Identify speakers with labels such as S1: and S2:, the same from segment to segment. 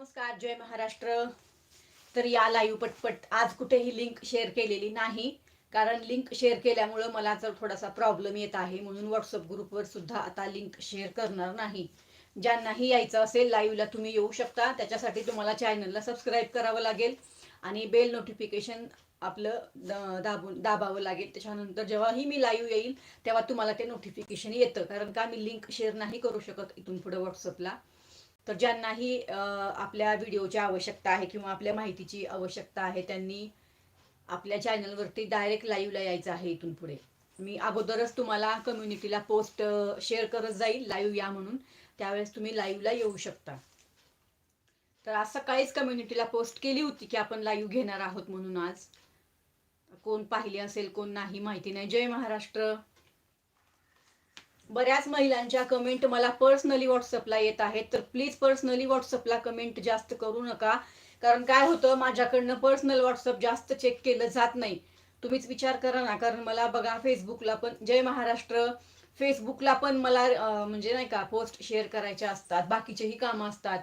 S1: नमस्कार जय महाराष्ट्र. तर या लाईव्ह पटपट आज कुठेही लिंक शेअर केलेली नाही. कारण लिंक शेअर केल्यामुळं मला जर थोडासा प्रॉब्लेम येत आहे म्हणून व्हॉट्सअप ग्रुपवर सुद्धा आता लिंक शेअर करणार नाही. ज्यांनाही यायचं असेल लाईव्हला तुम्ही येऊ शकता. त्याच्यासाठी तुम्हाला चॅनलला सबस्क्राईब करावं लागेल. आणि बेल नोटिफिकेशन आपलं दाबून दाबावं लागेल. त्याच्यानंतर जेव्हाही मी लाईव्ह येईल तेव्हा तुम्हाला ते नोटिफिकेशन येतं. कारण का मी लिंक शेअर नाही करू शकत इथून पुढे व्हॉट्सअपला तर ज्यांनाही आपल्या व्हिडिओची आवश्यकता आहे किंवा आपल्या माहितीची आवश्यकता आहे त्यांनी आपल्या चॅनलवरती डायरेक्ट लाईव्हला यायचं आहे इथून पुढे. मी अगोदरच तुम्हाला कम्युनिटीला पोस्ट शेअर करत जाईल लाईव्ह या म्हणून. त्यावेळेस तुम्ही लाईव्हला येऊ शकता. तर आज सकाळीच कम्युनिटीला पोस्ट केली होती की आपण लाईव्ह घेणार आहोत म्हणून आज. कोण पाहिले असेल कोण नाही माहिती नाही. जय महाराष्ट्र! बऱ्याच महिलांच्या कमेंट मला पर्सनली व्हॉट्सअपला येत आहेत. तर प्लीज पर्सनली व्हॉट्सअपला कमेंट जास्त करू नका. कारण काय होतं माझ्याकडनं पर्सनल व्हॉट्सअप जास्त चेक केलं जात नाही. तुम्हीच विचार करा ना. कारण मला बघा फेसबुकला पण जय महाराष्ट्र फेसबुकला पण मला म्हणजे नाही का पोस्ट शेअर करायच्या असतात. बाकीचेही कामं असतात.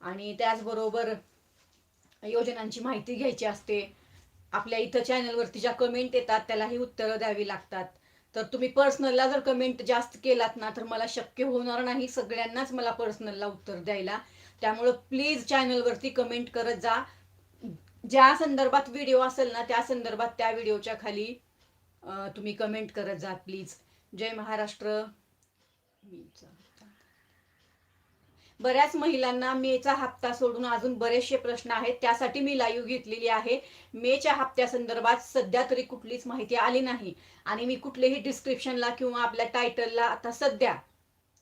S1: आणि त्याचबरोबर योजनांची माहिती घ्यायची असते. आपल्या इथं चॅनलवरती ज्या कमेंट येतात त्यालाही उत्तरं द्यावी लागतात. तर तुम्ही पर्सनलला जर कमेंट जास्त केलात ना तर मला शक्य होणार नाही सगळ्यांनाच मला पर्सनलला उत्तर द्यायला. त्यामुळं प्लीज चॅनलवरती कमेंट करत जा. ज्या संदर्भात व्हिडिओ असेल ना त्या संदर्भात त्या व्हिडिओच्या खाली तुम्ही कमेंट करत जा प्लीज जय महाराष्ट्र. बऱ्याच महिलांना मेचा हप्ता सोडून अजून बरेचसे प्रश्न आहेत. त्यासाठी मी लाईव्ह घेतलेली आहे. मेच्या हप्त्यासंदर्भात सध्या तरी कुठलीच माहिती आली नाही. आणि मी कुठलेही डिस्क्रिप्शनला किंवा आपल्या टायटलला आता सध्या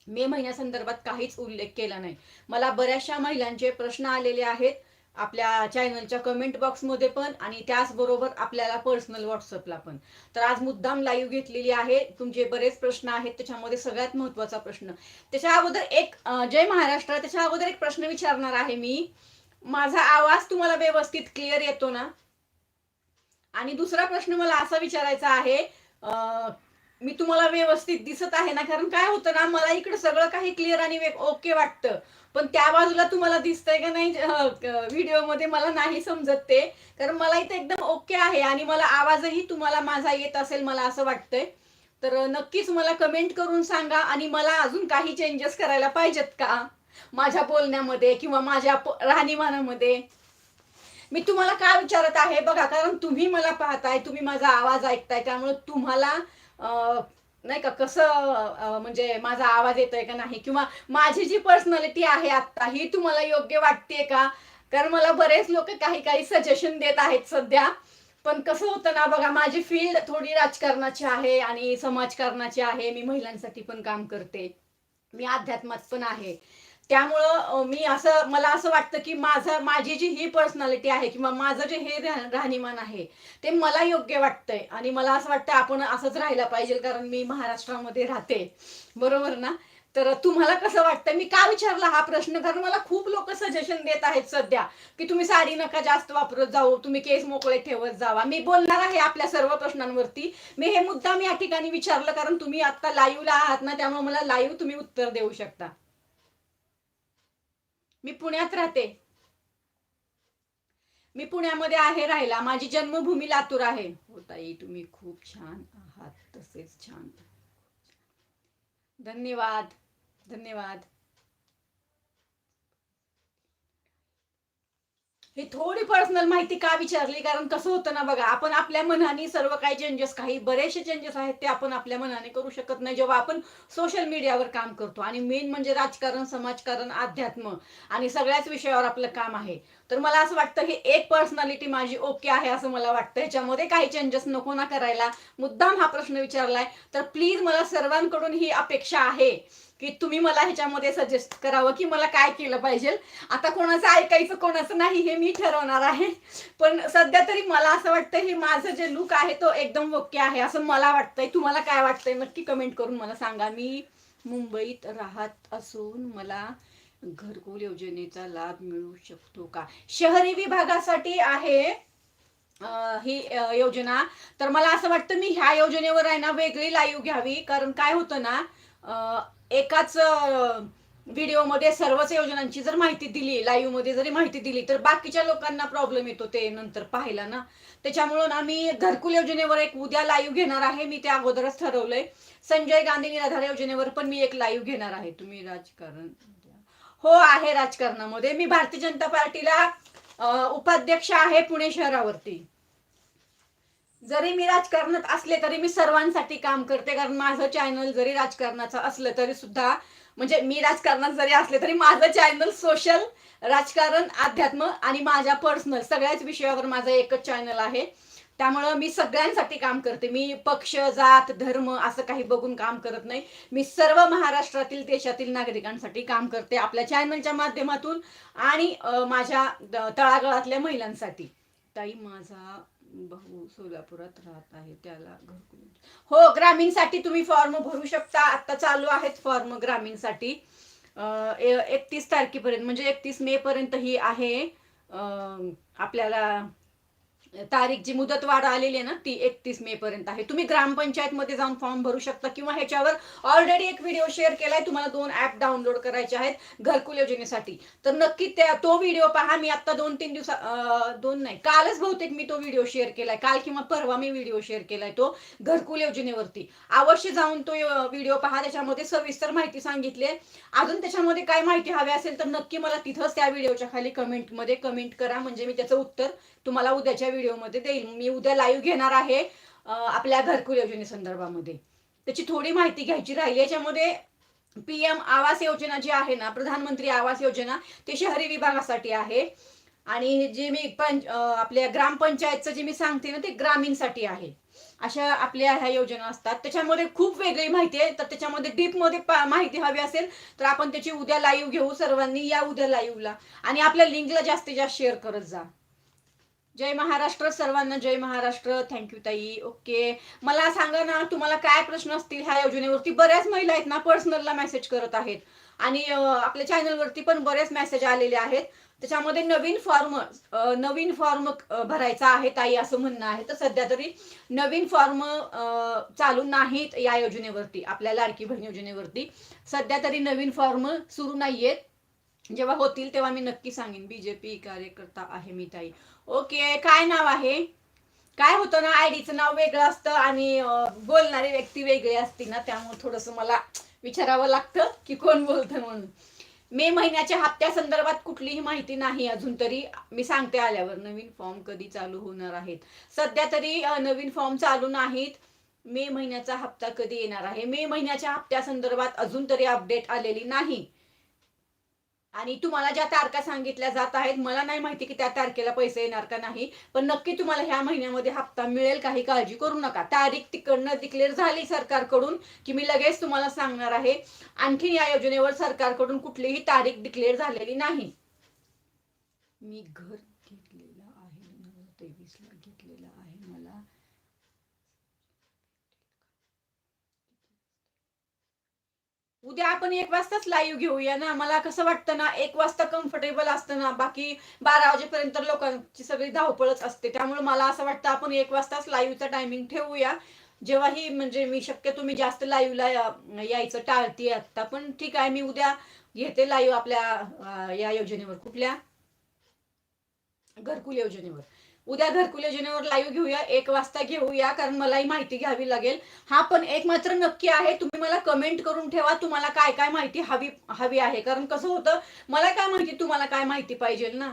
S1: मे महिन्यासंदर्भात काहीच उल्लेख केला नाही. मला बऱ्याचशा महिलांचे प्रश्न आलेले आहेत. आपल्या चॅनलच्या कमेंट बॉक्समध्ये पण आणि त्याचबरोबर आपल्याला पर्सनल व्हॉट्सअपला पण. तर आज मुद्दाम लाईव्ह घेतलेली आहे. तुमचे बरेच प्रश्न आहेत. त्याच्यामध्ये सगळ्यात महत्त्वाचा प्रश्न. त्याच्या अगोदर एक जय महाराष्ट्र. त्याच्या अगोदर एक प्रश्न विचारणार आहे मी. माझा आवाज तुम्हाला व्यवस्थित क्लिअर येतो ना? आणि दुसरा प्रश्न मला असा विचारायचा आहे मी तुम्हाला व्यवस्थित दिसत आहे ना? कारण काय होतं ना मला इकडे सगळं काही क्लिअर आणि ओके वाटतं. पण त्या बाजूला तुम्हाला दिसतंय का नाही व्हिडिओमध्ये मला नाही समजत ते. कारण मला इथे एकदम ओके आहे आणि मला आवाजही तुम्हाला माझा येत असेल मला असं वाटतंय. तर नक्कीच मला कमेंट करून सांगा आणि मला अजून काही चेंजेस करायला पाहिजेत का? माझ्या बोलण्यामध्ये किंवा माझ्या राहणीमानामध्ये. मी तुम्हाला का विचारत आहे? बघा कारण तुम्ही मला पाहताय तुम्ही माझा आवाज ऐकताय त्यामुळे तुम्हाला नाही का कसं म्हणजे माझा आवाज येतोय का नाही किंवा माझी जी पर्सनॅलिटी आहे आता ही तुम्हाला योग्य वाटते का? कारण मला बरेच लोक काही काही सजेशन देत आहेत सध्या. पण कसं होतं ना बघा माझी फील्ड थोडी राजकारणाची आहे आणि समाजकारणाची आहे. मी महिलांसाठी पण काम करते. मी अध्यात्मात पण आहे. त्यामुळं मी असं मला असं वाटतं की माझं माझी जी ही पर्सनॅलिटी आहे किंवा माझं जे हे राहणीमान आहे ते मला योग्य वाटतंय. आणि मला असं वाटतं आपण असंच राहायला पाहिजे कारण मी महाराष्ट्रामध्ये राहते. बरोबर ना? तर तुम्हाला कसं वाटतं? मी का विचारला हा प्रश्न? कारण मला खूप लोक सजेशन देत आहेत सध्या की तुम्ही साडी नका जास्त वापरत जाऊ तुम्ही केस मोकळे ठेवत जावा. मी बोलणार आहे आपल्या सर्व प्रश्नांवरती. मी हे मुद्दा मी या ठिकाणी विचारलं कारण तुम्ही आता लाईव्हला आहात ना त्यामुळे मला लाईव्ह तुम्ही उत्तर देऊ शकता. मी पुण्यात राहते. मी पुण्यामध्ये आहे राहिला माझी जन्मभूमी लातूर आहे. हो ताई तुम्ही खूप छान आहात. तसेच छान. धन्यवाद. धन्यवाद. ही थोडी पर्सनल माहिती का विचारली? कारण कसं होतं ना बघा आपण आपल्या मनाने सर्व काही चेंजेस काही बरेचसे चेंजेस आहेत ते आपण आपल्या मनाने करू शकत नाही. जेव्हा आपण सोशल मीडियावर काम करतो आणि मेन म्हणजे राजकारण समाजकारण अध्यात्म आणि सगळ्याच विषयावर आपलं काम आहे. तर मला असं वाटतं की एक पर्सनॅलिटी माझी ओके आहे असं मला वाटतं. ह्याच्यामध्ये काही चेंजेस नको ना करायला. मुद्दाम हा प्रश्न विचारलाय. तर प्लीज मला सर्वांकडून ही अपेक्षा आहे. की तुम्ही मला ह्याच्यामध्ये सजेस्ट करावं की मला काय केलं पाहिजे. आता कोणाचं ऐकायचं कोणाचं नाही हे मी ठरवणार आहे. पण सध्या तरी मला असं वाटतं हे माझं जे लुक आहे तो एकदम ओके आहे. असं मला वाटतंय. तुम्हाला काय वाटतंय? नक्की कमेंट करून मला सांगा. मी मुंबईत राहत असून मला घरकुल योजनेचा लाभ मिळू शकतो का? शहरी विभागासाठी आहे ही योजना. तर मला असं वाटतं मी ह्या योजनेवर आहे ना वेगळी लाईव्ह घ्यावी. कारण काय होतं ना एकाच व्हिडिओमध्ये सर्वच योजनांची जर माहिती दिली लाईव्हमध्ये जरी माहिती दिली तर बाकीच्या लोकांना प्रॉब्लेम येतो ते नंतर पाहायला ना. त्याच्यामुळं ना मी घरकुल योजनेवर एक उद्या लाईव्ह घेणार आहे मी ते अगोदरच ठरवलंय. संजय गांधी निराधार योजनेवर पण मी एक लाईव्ह घेणार आहे. तुम्ही राजकारण हो आहे राजकारणामध्ये. मी भारतीय जनता पार्टीला उपाध्यक्ष आहे पुणे शहरावरती. जरी मी राजकारणात असले तरी मी सर्वांसाठी काम करते कारण माझं चॅनल जरी राजकारणाचं असलं तरी सुद्धा म्हणजे मी राजकारणात जरी असले तरी माझं चॅनल सोशल राजकारण अध्यात्म आणि माझ्या पर्सनल सगळ्याच विषयावर माझं एकच चॅनल आहे. त्यामुळं मी सगळ्यांसाठी काम करते. मी पक्ष जात धर्म असं काही बघून काम करत नाही. मी सर्व महाराष्ट्रातील देशातील नागरिकांसाठी काम करते आपल्या चॅनलच्या माध्यमातून आणि माझ्या तळागाळातल्या महिलांसाठी. ताई माझा भाऊ सोलापुरात राहत आहे त्याला घरकुल. हो ग्रामीणसाठी तुम्ही फॉर्म भरू शकता. आता चालू आहेत फॉर्म ग्रामीणसाठी. एकतीस तारखेपर्यंत म्हणजे एकतीस मे पर्यंत ही आहे आपल्याला तारीख जी मुदत वाढ आलेली आहे ना ती एकतीस मे पर्यंत आहे. तुम्ही ग्रामपंचायत मध्ये जाऊन फॉर्म भरू शकता किंवा ह्याच्यावर ऑलरेडी एक व्हिडिओ शेअर केलाय. तुम्हाला दोन ऍप डाउनलोड करायचे आहेत घरकुल योजनेसाठी. तर नक्की त्या तो व्हिडिओ पहा. मी आता दोन तीन दिवसा दोन नाही कालच बहुतेक मी तो व्हिडिओ शेअर केलाय. काल किंवा परवा मी व्हिडिओ शेअर केलाय तो घरकुल योजनेवरती. अवश्य जाऊन तो व्हिडिओ पहा. त्याच्यामध्ये सविस्तर माहिती सांगितली आहे. अजून त्याच्यामध्ये काय माहिती हवी असेल तर नक्की मला तिथंच त्या व्हिडिओच्या खाली कमेंटमध्ये कमेंट करा. म्हणजे मी त्याचं उत्तर तुम्हाला उद्याच्या व्हिडिओमध्ये देईल. मी उद्या लाईव्ह घेणार आहे आपल्या घरकुल योजनेसंदर्भामध्ये त्याची थोडी माहिती घ्यायची राहिली. याच्यामध्ये पीएम आवास योजना जी आहे ना प्रधानमंत्री आवास योजना ते शहरी विभागासाठी आहे. आणि जे मी पंच आपल्या ग्रामपंचायतचं जे मी सांगते ना ते ग्रामीणसाठी आहे. अशा आपल्या ह्या योजना असतात. त्याच्यामध्ये खूप वेगळी माहिती आहे. तर त्याच्यामध्ये डीपमध्ये माहिती हवी असेल तर आपण त्याची उद्या लाईव्ह घेऊ. सर्वांनी या उद्या लाईव्हला आणि आपल्या लिंकला जास्तीत जास्त शेअर करत जा. जय महाराष्ट्र सर्वांना जय महाराष्ट्र. थँक्यू ताई. ओके मला सांगा ना तुम्हाला काय प्रश्न असतील ह्या योजनेवरती? बऱ्याच महिला आहेत ना पर्सनलला मेसेज करत आहेत. आणि आपल्या चॅनलवरती पण बरेच मेसेज आलेले आहेत. त्याच्यामध्ये नवीन फॉर्म नवीन फॉर्म भरायचा आहे ताई असं म्हणणं आहे. तर सध्या तरी नवीन फॉर्म चालू नाहीत या योजनेवरती आपल्या लाडकी बहीण योजनेवरती. सध्या तरी नवीन फॉर्म सुरू नाहीयेत. जेव्हा होतील तेव्हा मी नक्की सांगेन बीजेपी कार्यकर्ता आहे मी ताई. ओके काय नाव आहे? काय होतं ना आयडीचं नाव वेगळं असतं आणि बोलणारी व्यक्ती वेगळी असते ना त्यामुळे थोडस मला विचारावं लागतं की कोण बोलतं म्हणून. मे महिन्याच्या हप्त्या संदर्भात कुठलीही माहिती नाही अजून तरी मी सांगते आल्यावर नवीन फॉर्म कधी चालू होणार आहेत. सध्या तरी नवीन फॉर्म चालू नाहीत. मे महिन्याचा हप्ता कधी येणार आहे? मे महिन्याच्या हप्त्या संदर्भात अजून तरी अपडेट आलेली नाही. आणि तुम्हाला ज्या तारखा सांगितल्या जात आहेत मला नाही माहिती की त्या तारखेला पैसे येणार का नाही पण नक्की तुम्हाला ह्या महिन्यामध्ये हप्ता मिळेल काही काळजी करू नका. तारीख तिकडनं डिक्लेअर झाली सरकारकडून की मी लगेच तुम्हाला सांगणार आहे आणखीन या योजनेवर सरकारकडून कुठलीही तारीख डिक्लेअर झालेली नाही. मी घर घेतलेलं आहे तेवीस ला घेतलेलं आहे मला उद्या आपण एक वाजताच लाईव्ह घेऊया ना? मला कसं वाटतं ना एक वाजता कम्फर्टेबल असतं ना? बाकी बारा वाजेपर्यंत लोकांची सगळी धावपळच असते. त्यामुळे मला असं वाटतं आपण एक वाजताच लाईव्हचा टायमिंग ठेवूया. जेव्हाही म्हणजे मी शक्यतो मी जास्त लाईव्हला यायचं टाळते आता पण ठीक आहे मी उद्या घेते लाईव्ह आपल्या या योजनेवर. कुठल्या? घरकुल योजनेवर. उद्या घरकुल योजनेवर लाईव्ह घेऊया एक वाजता घेऊया कारण मलाही माहिती घ्यावी लागेल. हा पण एक मात्र नक्की आहे तुम्ही मला कमेंट करून ठेवा तुम्हाला काय काय माहिती हवी हवी आहे. कारण कसं होतं मला काय माहिती तुम्हाला काय माहिती पाहिजे ना?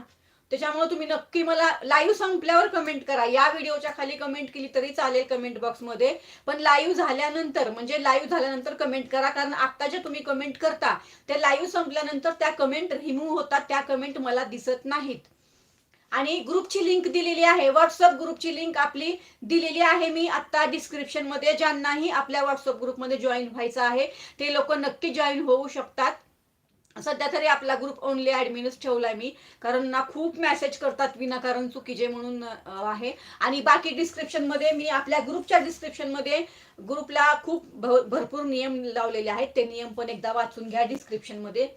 S1: त्याच्यामुळे तुम्ही नक्की मला लाईव्ह संपल्यावर कमेंट करा. या व्हिडिओच्या खाली कमेंट केली तरी चालेल कमेंट बॉक्समध्ये पण लाईव्ह झाल्यानंतर म्हणजे लाईव्ह झाल्यानंतर कमेंट करा कारण आता जे तुम्ही कमेंट करता त्या लाईव्ह संपल्यानंतर त्या कमेंट रिमूव्ह होतात त्या कमेंट मला दिसत नाहीत. आणि ग्रुपची लिंक दिलेली आहे. व्हॉट्सअप ग्रुपची लिंक आपली दिलेली आहे. मी आता डिस्क्रिप्शनमध्ये ज्यांनाही आपल्या व्हॉट्सअप ग्रुपमध्ये जॉईन व्हायचं आहे ते लोक नक्की जॉईन होऊ शकतात. सध्या तरी आपला ग्रुप ओनली ऍडमिनच ठेवलाय मी. कारण ना खूप मेसेज करतात विनाकारण चुकीचे म्हणून आहे. आणि बाकी डिस्क्रिप्शनमध्ये मी आपल्या ग्रुपच्या डिस्क्रिप्शनमध्ये ग्रुपला खूप भ- भरपूर नियम लावलेले आहेत. ते नियम पण एकदा वाचून घ्या डिस्क्रिप्शनमध्ये.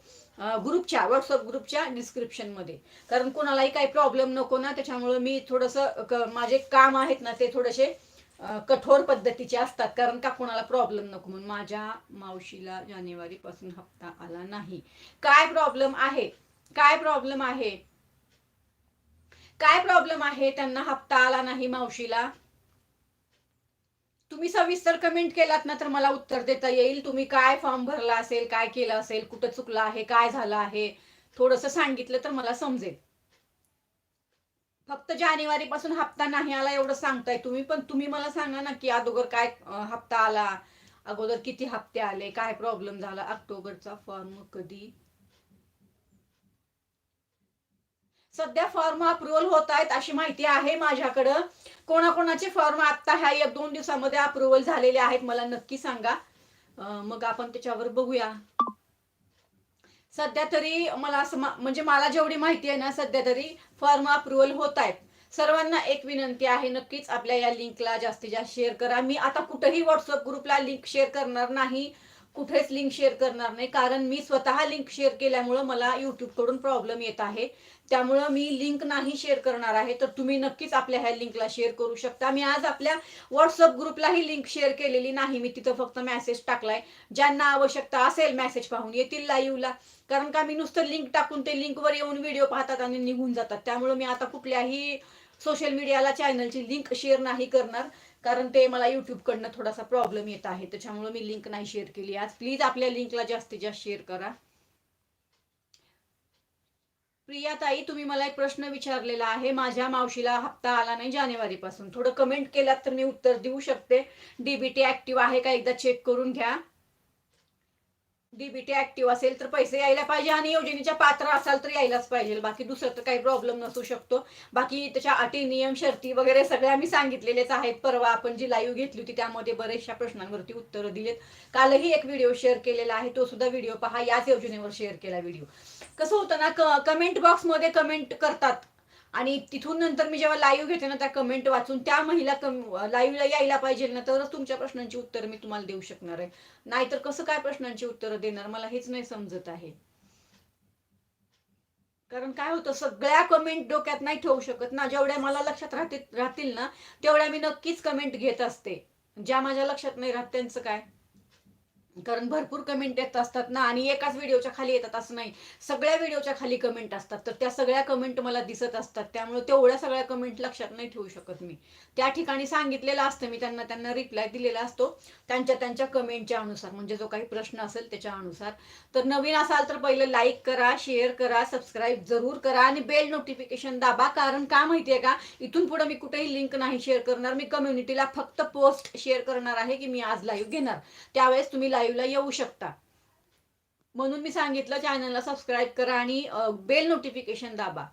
S1: ग्रुपच्या व्हॉट्सअप ग्रुपच्या डिस्क्रिप्शनमध्ये. कारण कोणालाही काही प्रॉब्लेम नको ना त्याच्यामुळे मी थोडस माझे काम आहेत ना ते थोडेसे कठोर पद्धतीचे असतात. कारण का कोणाला प्रॉब्लेम नको म्हणून माझ्या मावशीला जानेवारी पासून हप्ता आला नाही. काय प्रॉब्लेम आहे? काय प्रॉब्लेम आहे? काय प्रॉब्लेम आहे? त्यांना हप्ता आला नाही मावशीला? तुम्ही सविस्तर कमेंट केलात ना तर मला उत्तर देता येईल. तुम्ही काय फॉर्म भरला असेल? काय केलं असेल? कुठं चुकलं आहे? काय झालं आहे? थोडस सांगितलं तर मला समजेल. फक्त जानेवारी पासून हप्ता नाही आला एवढं सांगताय तुम्ही पण तुम्ही मला सांगा ना की अगोदर काय हप्ता आला अगोदर किती हप्ते आले काय प्रॉब्लेम झाला ऑक्टोबरचा फॉर्म कधी? सध्या फॉर्म अप्रुव्हल होत आहेत अशी माहिती आहे माझ्याकडं. कोणाकोणाचे फॉर्म आता ह्या एक दोन दिवसामध्ये अप्रुव्हल झालेले आहेत मला नक्की सांगा. मग आपण त्याच्यावर बघूया. सध्या तरी मला असं म्हणजे मला जेवढी माहिती आहे ना सध्या तरी फॉर्म अप्रुव्हल होत आहेत. सर्वांना एक विनंती आहे नक्कीच आपल्या या लिंकला जास्तीत जास्त शेअर करा. मी आता कुठेही व्हॉट्सअप ग्रुपला लिंक शेअर करणार नाही कुठेच लिंक शेअर करणार नाही. कारण मी स्वतः लिंक शेअर केल्यामुळं मला यूट्यूबकडून प्रॉब्लेम येत आहे. त्यामुळं मी लिंक नाही शेअर करणार आहे. तर तुम्ही नक्कीच आपल्या ह्या लिंकला शेअर करू शकता. मी आज आपल्या व्हॉट्सअप ग्रुपलाही लिंक शेअर केलेली नाही. मी तिथं फक्त मेसेज टाकलाय. ज्यांना आवश्यकता असेल मेसेज पाहून येतील लाईव्हला कारण का मी नुसतं लिंक टाकून ते लिंकवर येऊन व्हिडिओ पाहतात आणि निघून जातात. त्यामुळे मी आता कुठल्याही सोशल मीडियाला चॅनलची लिंक शेअर नाही करणार. कारण ते मला युट्यूब कडनं थोडासा प्रॉब्लेम येत आहे. त्याच्यामुळे मी लिंक नाही शेअर केली. आज प्लीज आपल्या लिंकला जास्तीत जास्त शेअर करा. प्रिया ताई तुम्ही मला एक प्रश्न विचारलेला आहे. माझ्या मावशीला हप्ता आला नाही जानेवारी पासून थोडं कमेंट केलात तर मी उत्तर देऊ शकते. डीबीटी ऍक्टिव्ह आहे का? एकदा चेक करून घ्या. डीबीटी ऍक्टिव्ह असेल तर पैसे यायला पाहिजे आणि योजनेच्या पात्र असाल तर यायलाच पाहिजे. बाकी दुसरं तर काही प्रॉब्लेम नसू शकतो. बाकी त्याच्या अटी नियम शर्ती वगैरे सगळ्या आम्ही सांगितलेलेच आहेत. परवा आपण जी लाईव्ह घेतली होती त्यामध्ये बऱ्याचशा प्रश्नांवरती उत्तरं दिलेत. कालही एक व्हिडिओ शेअर केलेला आहे. तो सुद्धा व्हिडिओ पहा. याच योजनेवर शेअर केला व्हिडिओ कसं होतं ना कमेंट बॉक्समध्ये कमेंट करतात. आणि तिथून नंतर मी जेव्हा लाईव्ह घेते ना त्या कमेंट वाचून त्या महिला लाईव्हला यायला पाहिजे ना तरच तुमच्या प्रश्नांची उत्तर मी तुम्हाला देऊ शकणार आहे. नाहीतर कसं काय प्रश्नांची उत्तरं देणार? मला हेच नाही समजत आहे. कारण काय होतं सगळ्या कमेंट डोक्यात नाही ठेवू शकत ना. जेवढ्या मला लक्षात राहतील राहतील ना तेवढ्या मी नक्कीच कमेंट घेत असते. ज्या माझ्या लक्षात नाही राहत त्यांचं काय? कारण भरपूर कमेंट येत असतात ना आणि एकाच व्हिडिओच्या खाली येतात असं नाही. सगळ्या व्हिडिओच्या खाली कमेंट असतात. तर त्या सगळ्या कमेंट मला दिसत असतात. त्यामुळे तेवढ्या सगळ्या कमेंट लक्षात नाही ठेवू शकत मी. त्या ठिकाणी सांगितलेलं असतं मी त्यांना त्यांना रिप्लाय दिलेला असतो. त्यांच्या त्यांच्या कमेंटच्या अनुसार म्हणजे जो काही प्रश्न असेल त्याच्या अनुसार. तर नवीन असाल तर पहिलं लाईक करा शेअर करा सबस्क्राईब जरूर करा आणि बेल नोटिफिकेशन दाबा. कारण का माहितीये का? इथून पुढे मी कुठेही लिंक नाही शेअर करणार. मी कम्युनिटीला फक्त पोस्ट शेअर करणार आहे की मी आज लाईव्ह घेणार. त्यावेळेस तुम्ही लाईव्हला येऊ शकता. म्हणून मी सांगितलं चॅनलला सबस्क्राईब करा आणि बेल नोटिफिकेशन दाबा.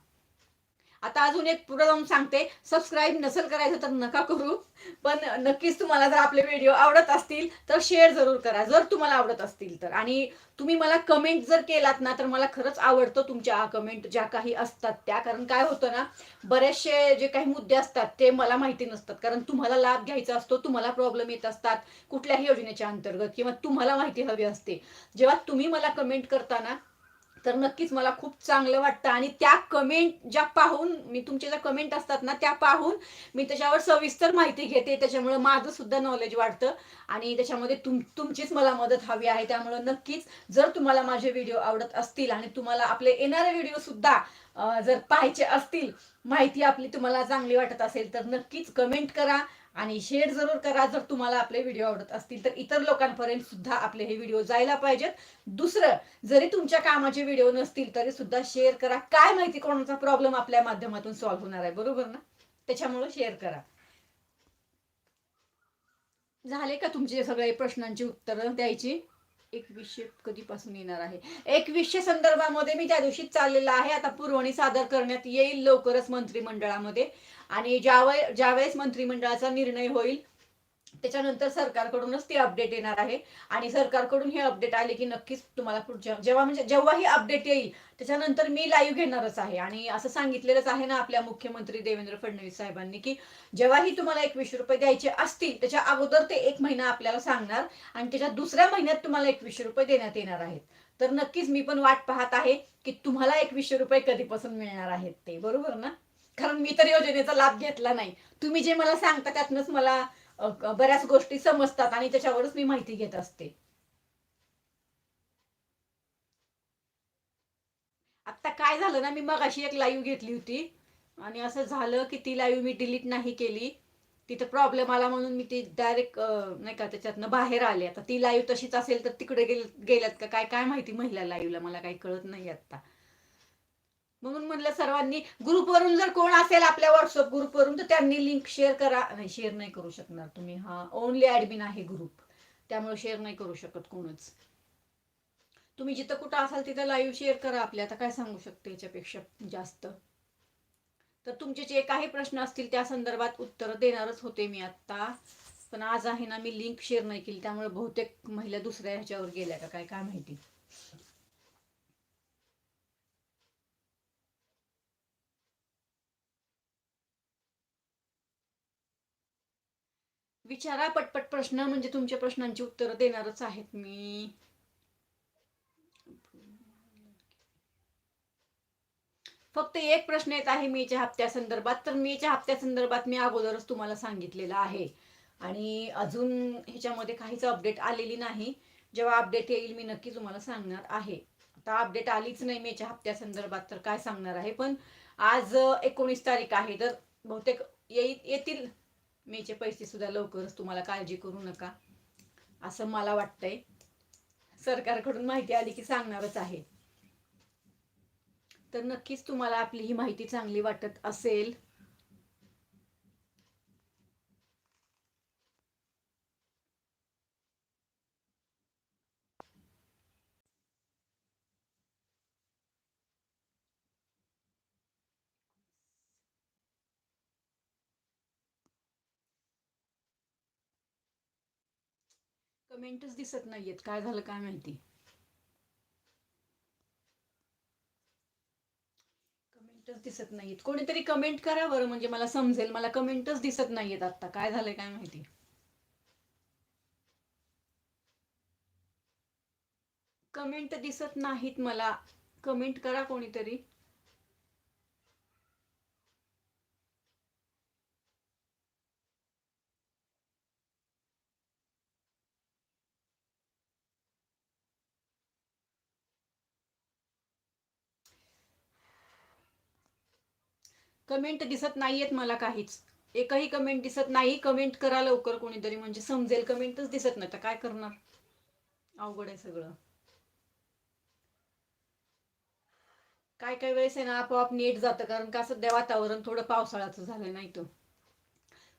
S1: आता अजून एक पुढे जाऊन सांगते. सबस्क्राईब नसेल करायचं तर नका करू. पण नक्कीच तुम्हाला जर आपले व्हिडिओ आवडत असतील तर शेअर जरूर करा. जर तुम्हाला आवडत असतील तर. आणि तुम्ही मला कमेंट जर केलात ना तर मला खरंच आवडतं तुमच्या कमेंट ज्या काही असतात त्या. कारण काय होतं ना बरेचसे जे काही मुद्दे असतात ते मला माहिती नसतात. कारण तुम्हाला लाभ घ्यायचा असतो तुम्हाला प्रॉब्लेम येत असतात कुठल्याही योजनेच्या अंतर्गत किंवा तुम्हाला माहिती हवी असते. जेव्हा तुम्ही मला कमेंट करताना तर नक्कीच मला खूप चांगलं वाटतं. आणि त्या कमेंट ज्या पाहून मी तुमच्या ज्या कमेंट असतात ना त्या पाहून मी त्याच्यावर सविस्तर माहिती घेते. त्याच्यामुळे माझं सुद्धा नॉलेज वाढतं. आणि त्याच्यामध्ये तुम तुमचीच मला मदत हवी आहे. त्यामुळे नक्कीच जर तुम्हाला माझे व्हिडिओ आवडत असतील आणि तुम्हाला आपले येणारे व्हिडिओ सुद्धा जर पाहायचे असतील माहिती आपली तुम्हाला चांगली वाटत असेल तर नक्कीच कमेंट करा. आणि शेअर जरूर करा जर तुम्हाला आपले व्हिडिओ आवडत असतील तर इतर लोकांपर्यंत सुद्धा आपले हे व्हिडिओ जायला पाहिजेत. दुसरं जरी तुमच्या कामाचे व्हिडिओ नसतील तरी सुद्धा शेअर करा. काय माहिती कोणाचा प्रॉब्लेम आपल्या माध्यमातून सॉल्व्ह होणार आहे बरोबर ना? त्याच्यामुळे शेअर करा. झाले का तुमचे सगळे प्रश्नांची उत्तरं द्यायची? एकवीसशे कधीपासून येणार आहे. एकवीसशे संदर्भामध्ये मी त्या दिवशी चाललेला आहे. आता पुरवणी सादर करण्यात येईल लवकरच मंत्रिमंडळामध्ये. आणि ज्यावेळेस ज्यावेळेस मंत्रिमंडळाचा निर्णय होईल त्याच्यानंतर सरकारकडूनच ती अपडेट येणार आहे. आणि सरकारकडून हे अपडेट आले की नक्कीच तुम्हाला पुढच्या जेव्हा म्हणजे जेव्हा ही अपडेट येईल त्याच्यानंतर मी लाईव्ह घेणारच आहे. आणि असं सांगितलेलंच आहे ना आपल्या मुख्यमंत्री देवेंद्र फडणवीस साहेबांनी की जेव्हाही तुम्हाला एकवीसशे रुपये द्यायचे असतील त्याच्या अगोदर ते एक महिना आपल्याला सांगणार आणि त्याच्या दुसऱ्या महिन्यात तुम्हाला एकवीसशे रुपये देण्यात येणार आहेत. तर नक्कीच मी पण वाट पाहत आहे की तुम्हाला एकवीसशे रुपये कधीपासून मिळणार आहेत ते. बरोबर ना? कारण मी तर योजनेचा लाभ घेतला नाही. तुम्ही जे मला सांगता त्यातनंच मला बऱ्याच गोष्टी समजतात आणि त्याच्यावरच मी माहिती घेत असते. आता काय झालं ना मी मगाशी एक लाईव्ह घेतली होती आणि असं झालं की ती लाईव्ह मी डिलीट नाही केली. तिथं प्रॉब्लेम आला म्हणून मी ती डायरेक्ट नाही का त्याच्यातनं बाहेर आले. आता ती लाईव्ह तशीच असेल तर तिकडे गेल गेल्यात का? काय काय माहिती महिला लाईव्हला मला काही कळत नाही आता म्हणून म्हणलं सर्वांनी ग्रुपवरून जर कोण असेल आपल्या व्हॉट्सअप ग्रुपवरून तर त्यांनी लिंक शेअर करा. नाही शेअर नाही करू शकणार तुम्ही. हा ओनली ऍडमिन आहे ग्रुप त्यामुळे शेअर नाही करू शकत कोणच. तुम्ही जिथं कुठं असाल तिथं लाईव्ह शेअर करा आपल्या. आता काय सांगू शकते याच्यापेक्षा जास्त? तर तुमचे जे काही प्रश्न असतील त्या संदर्भात उत्तर देणारच होते मी आत्ता. पण आज आहे ना मी लिंक शेअर नाही केली. त्यामुळे बहुतेक महिला दुसऱ्या ह्याच्यावर गेल्या का काय काय माहिती. विचारा पटपट प्रश्न म्हणजे तुमच्या प्रश्नांची उत्तरं देणारच आहेत मी. फक्त एक प्रश्न येत आहे मेच्या हप्त्या संदर्भात. तर मेच्या हप्त्या संदर्भात मी अगोदरच तुम्हाला सांगितलेलं आहे. आणि अजून ह्याच्यामध्ये काहीच अपडेट आलेली नाही. जेव्हा अपडेट येईल मी नक्की तुम्हाला सांगणार आहे. आता अपडेट आलीच नाही मेच्या हप्त्या संदर्भात तर काय सांगणार आहे? पण आज एकोणीस तारीख आहे तर बहुतेक येतील मेचे पैसे सुद्धा लवकरच तुम्हाला काळजी करू नका. असं मला वाटतंय. सरकारकडून माहिती आली की सांगणारच आहे. तर नक्कीच तुम्हाला आपली ही माहिती चांगली वाटत असेल. कमेंटच दिसत नाहीयेत. काय झालं काय माहिती? कमेंटच दिसत नाहीयेत. कोणीतरी कमेंट करा बरं म्हणजे मला समजेल. मला कमेंटच दिसत नाहीयेत आता काय झालंय काय माहिती? कमेंट दिसत नाहीत मला. कमेंट करा कोणीतरी. कमेंट दिसत नाहीयेत मला काहीच. एकही कमेंट दिसत नाही. कमेंट करा लवकर कोणीतरी म्हणजे समजेल कमेंटच दिसत नाही. तर काय करणार? अवघड आहे सगळं. काय काय वेळेस आहे ना आपोआप नेट जातं कारण का सध्या वातावरण थोडं पावसाळ्याचं झालं नाही तो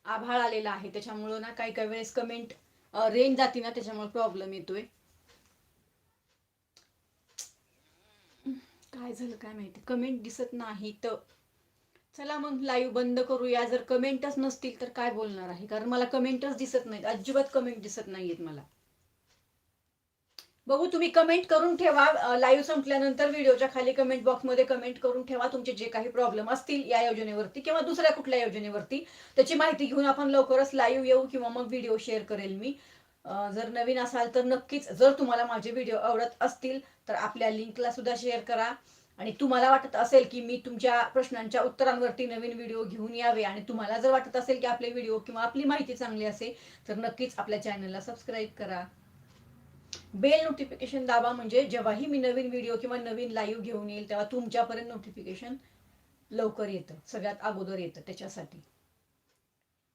S1: आभाळ आलेला आहे. त्याच्यामुळं ना काही काही वेळेस कमेंट रेंज जाते ना त्याच्यामुळे प्रॉब्लेम येतोय. काय झालं काय माहिती? कमेंट दिसत नाही तर चला मग लाईव्ह बंद करूया. जर कमेंटच नसतील तर काय बोलणार आहे? कारण मला कमेंटच दिसत नाहीत. अजिबात कमेंट दिसत नाहीयेत मला. बघू तुम्ही कमेंट करून ठेवा. लाईव्ह संपल्यानंतर व्हिडिओच्या खाली कमेंट बॉक्समध्ये कमेंट करून ठेवा. तुमचे जे काही प्रॉब्लेम असतील या योजनेवरती किंवा दुसऱ्या कुठल्या योजनेवरती त्याची माहिती घेऊन आपण लवकरच लाईव्ह येऊ किंवा मग व्हिडिओ शेअर करेल मी. जर नवीन असाल तर नक्कीच जर तुम्हाला माझे व्हिडिओ आवडत असतील तर आपल्या लिंकला सुद्धा शेअर करा. आणि तुम्हाला वाटत असेल की मी तुमच्या प्रश्नांच्या उत्तरांवरती नवीन व्हिडिओ घेऊन यावे आणि तुम्हाला जर वाटत असेल की आपले व्हिडिओ किंवा आपली माहिती चांगली असेल तर नक्कीच आपल्या चॅनलला सबस्क्राईब करा. बेल नोटिफिकेशन दाबा म्हणजे जेव्हाही मी नवीन व्हिडिओ किंवा नवीन लाईव्ह घेऊन येईल तेव्हा तुमच्यापर्यंत नोटिफिकेशन लवकर येतं सगळ्यात अगोदर येतं त्याच्यासाठी.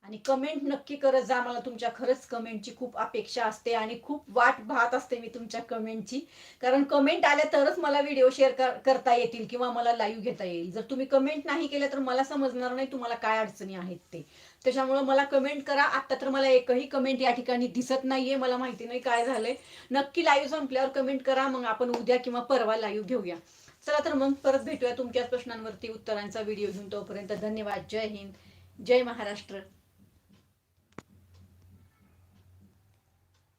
S1: आणि कमेंट नक्की करत जा. मला तुमच्या खरंच कमेंटची खूप अपेक्षा असते आणि खूप वाट पाहत असते मी तुमच्या कमेंटची कारण कमेंट आल्या तरच मला व्हिडिओ शेअर करता येतील किंवा मला लाईव्ह घेता येईल. जर तुम्ही कमेंट नाही केलं तर मला समजणार नाही तुम्हाला काय अडचणी आहेत ते. त्याच्यामुळे मला कमेंट करा. आता तर मला एकही कमेंट या ठिकाणी दिसत नाहीये. मला माहिती नाही काय झालंय. नक्की लाईव्ह संपल्यावर कमेंट करा. मग आपण उद्या किंवा परवा लाईव्ह घेऊया. चला तर मग परत भेटूया तुमच्याच प्रश्नांवरती उत्तरांचा व्हिडिओ घेऊन तोपर्यंत धन्यवाद. जय हिंद. जय महाराष्ट्र.